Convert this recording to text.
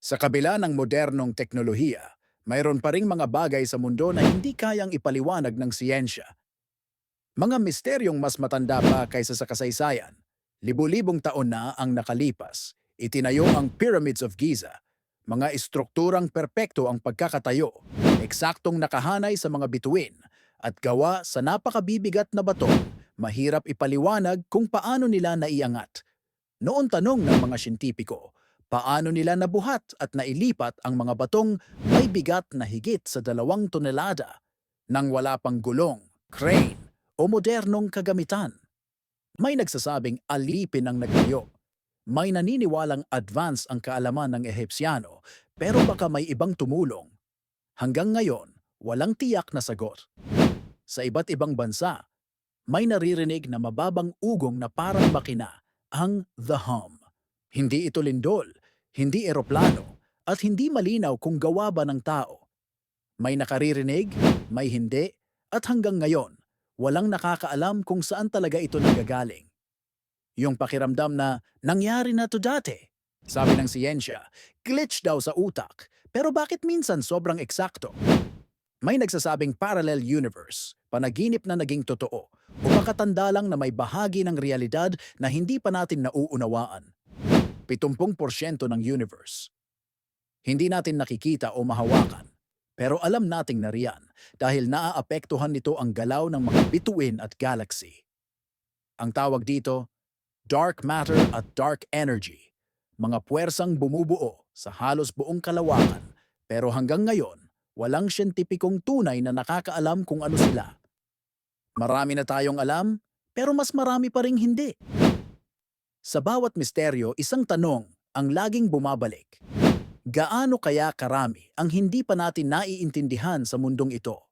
Sa kabila ng modernong teknolohiya, mayroon pa ring mga bagay sa mundo na hindi kayang ipaliwanag ng siyensya. Mga misteryong mas matanda pa kaysa sa kasaysayan. Libu-libong taon na ang nakalipas. Itinayo ang Pyramids of Giza. Mga istrukturang perpekto ang pagkakatayo, eksaktong nakahanay sa mga bituin, at gawa sa napakabibigat na bato, mahirap ipaliwanag kung paano nila naiangat. Noon tanong ng mga siyentipiko, paano nila nabuhat at nailipat ang mga batong may bigat na higit sa dalawang tonelada nang wala pang gulong, crane o modernong kagamitan. May nagsasabing alipin ang nagtayo. May naniniwalang advance ang kaalaman ng Ehipsyano pero baka may ibang tumulong. Hanggang ngayon, walang tiyak na sagot. Sa iba't ibang bansa, may naririnig na mababang ugong na parang makina ang The Hum. Hindi ito lindol, hindi eroplano, at hindi malinaw kung gawa ba ng tao. May nakaririnig, may hindi, at hanggang ngayon, walang nakakaalam kung saan talaga ito nanggagaling. Yung pakiramdam na nangyari na to dati. Sabi ng siyensya, glitch daw sa utak, pero bakit minsan sobrang eksakto? May nagsasabing parallel universe, panaginip na naging totoo, o baka tanda lang na may bahagi ng realidad na hindi pa natin nauunawaan. 70% ng universe. Hindi natin nakikita o mahawakan, pero alam nating nariyan dahil naaapektuhan nito ang galaw ng mga bituin at galaxy. Ang tawag dito, dark matter at dark energy, mga puwersang bumubuo sa halos buong kalawakan pero hanggang ngayon, walang siyentipikong tunay na nakakaalam kung ano sila. Marami na tayong alam, pero mas marami pa ring hindi. Sa bawat misteryo, isang tanong ang laging bumabalik. Gaano kaya karami ang hindi pa natin naiintindihan sa mundong ito?